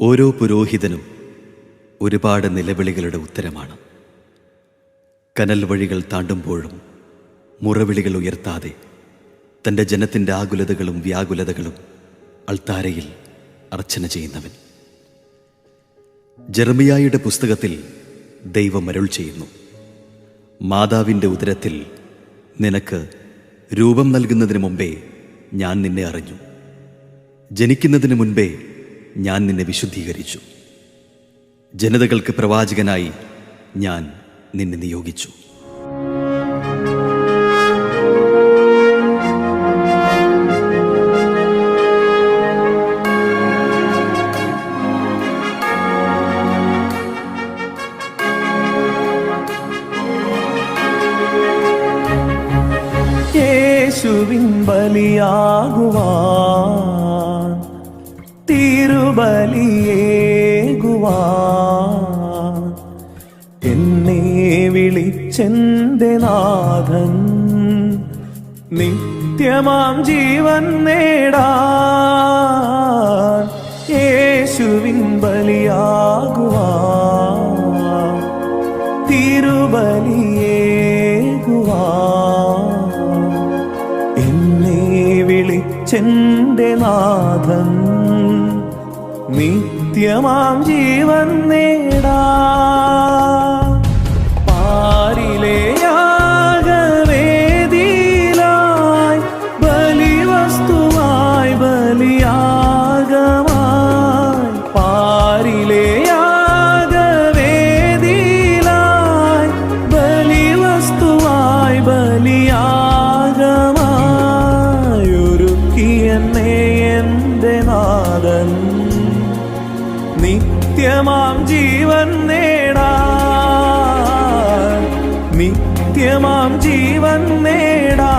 ഓരോ പുരോഹിതനും ഒരുപാട് നിലവിളികളുടെ ഉത്തരമാണ്. കനൽ വഴികൾ താണ്ടുമ്പോഴും മുറവിളികൾ ഉയർത്താതെ തന്റെ ജനത്തിന്റെ ആകുലതകളും വ്യാകുലതകളും അൾത്താരയിൽ അർച്ചന ചെയ്യുന്നവൻ. ജെറമിയായുടെ പുസ്തകത്തിൽ ദൈവം അരുൾ ചെയ്യുന്നു. മാതാവിന്റെ ഉദരത്തിൽ നിനക്ക് രൂപം നൽകുന്നതിന് മുമ്പേ ഞാൻ നിന്നെ അറിഞ്ഞു. ജനിക്കുന്നതിന് മുൻപേ ഞാൻ നിന്നെ വിശുദ്ധീകരിച്ചു. ജനതകൾക്ക് പ്രവാചകനായി ഞാൻ നിന്നെ നിയോഗിച്ചു. യേശുവിൻ ബലിയാകുവാൻ എന്നെ വിളിച്ചെന്റെ നാഥൻ നിത്യമാം ജീവൻ നേടാൻ യേശുവിൻ ബലിയാകുവാ തിരുബലിയേകുവാ എന്നെ വിളിച്ചെന്റെ നാഥൻ നിത്യമാം ജീവൻ നേടാ. പാരിലെ യാഗവേദിയിലായി ബലിവസ്തുവായി ബലിയാഗമായി. നിത്യമാം ജീവൻ നേടാ നിത്യമാം ജീവൻ നേടാ